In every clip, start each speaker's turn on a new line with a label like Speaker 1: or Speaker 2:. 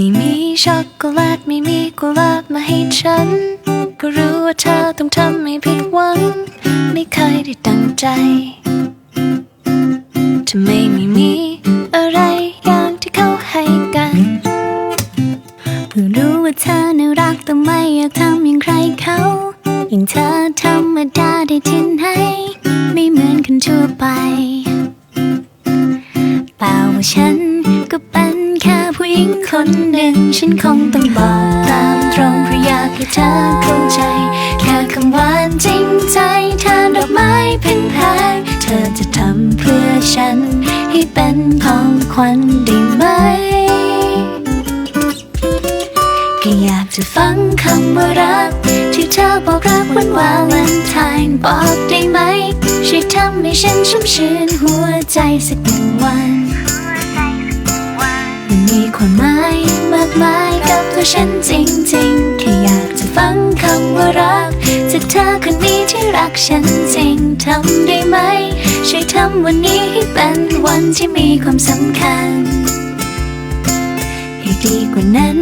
Speaker 1: ไม่มีช็อกโกแลตไม่มีกุหลาบมาให้ฉัน ก็รู้ว่าเธอต้องทำให้ผิดหวัง ไม่เคยได้ตั้งใจทำไมไม่มีอะไรอย่างที่เขาให้กันเพิ่งรู้ว่าเธอน่ารักแต่ไม่อยากทำอย่างใครเขาอย่างเธอธรรมดาได้ที่ไหนไม่เหมือนคนทั่วไปเปล่าว่าฉัน แค่ผู้หญิงคนหนึ่ง ฉันคงต้องบอกตามตรงเพราะอยากให้เธอเข้าใจ แค่คำหวานจริงใจทานดอกไม้เพ่งแพงเธอจะทำเพื่อฉัน ให้เป็นของขวัญได้ไหมก็อยากจะฟังคำว่ารัก ที่เธอบอกรักวันวาเลนไทน์บอกได้ไหมช่วยทำให้ฉันชุ่มชื่นหัวใจสักหนึ่งวัน มีความหมายมากมายกับตัวฉันจริงๆ แค่อยากจะฟังคำว่ารัก จากเธอคนนี้ที่รักฉันจริงทำได้ไหม ช่วยทำวันนี้ให้เป็นวันที่มีความสำคัญ ให้ดีกว่านั้น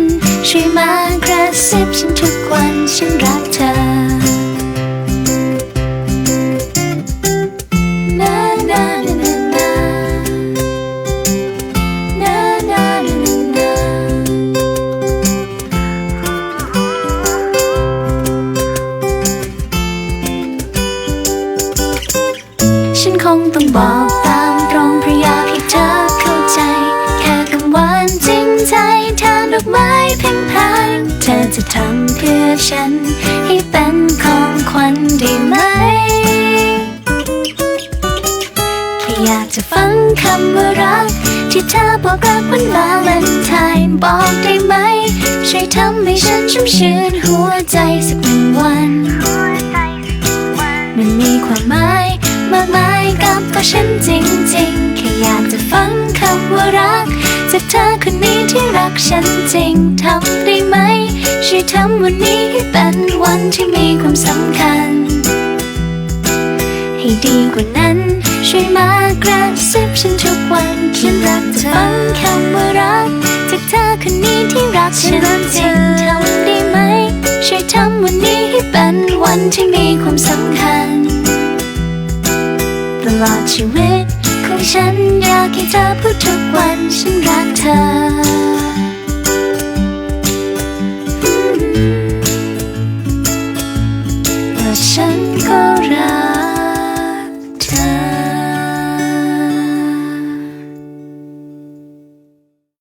Speaker 1: ช่วยมากระซิบฉันทุกวันฉันรักเธอ ฉันคงต้องบอกตามตรงเพราะอยากให้เธอเข้าใจ แค่คำหวานจริงใจแทนดอกไม้เพ่งพานเธอจะทำเพื่อฉัน ให้เป็นของขวัญได้ไหมแค่อยากจะฟังคำว่ารัก ที่เธอบอกรักวันวาเลนไทน์บอกได้ไหม ช่วยทำให้ฉันชุ่มชื่นหัวใจสักหนึ่งวัน มันมีความหมาย มากมายกับตัวฉันจริงๆ แค่อยากจะฟังคำว่ารัก จากเธอคนนี้ที่รักฉันจริงทำได้ไหม ช่วยทำวันนี้ให้เป็นวันที่มีความสำคัญ ให้ดีกว่านั้น ช่วยมากระซิบฉันทุกวันฉันรักจะฟังคำว่ารัก จากเธอคนนี้ที่รักฉันจริงทำได้ไหม ช่วยทำวันนี้ให้เป็นวันที่มีความสำคัญ ลอดชีวิต ของฉันอยากให้เธอพูดทุกวันฉันรักเธอฉันก็รักเธอ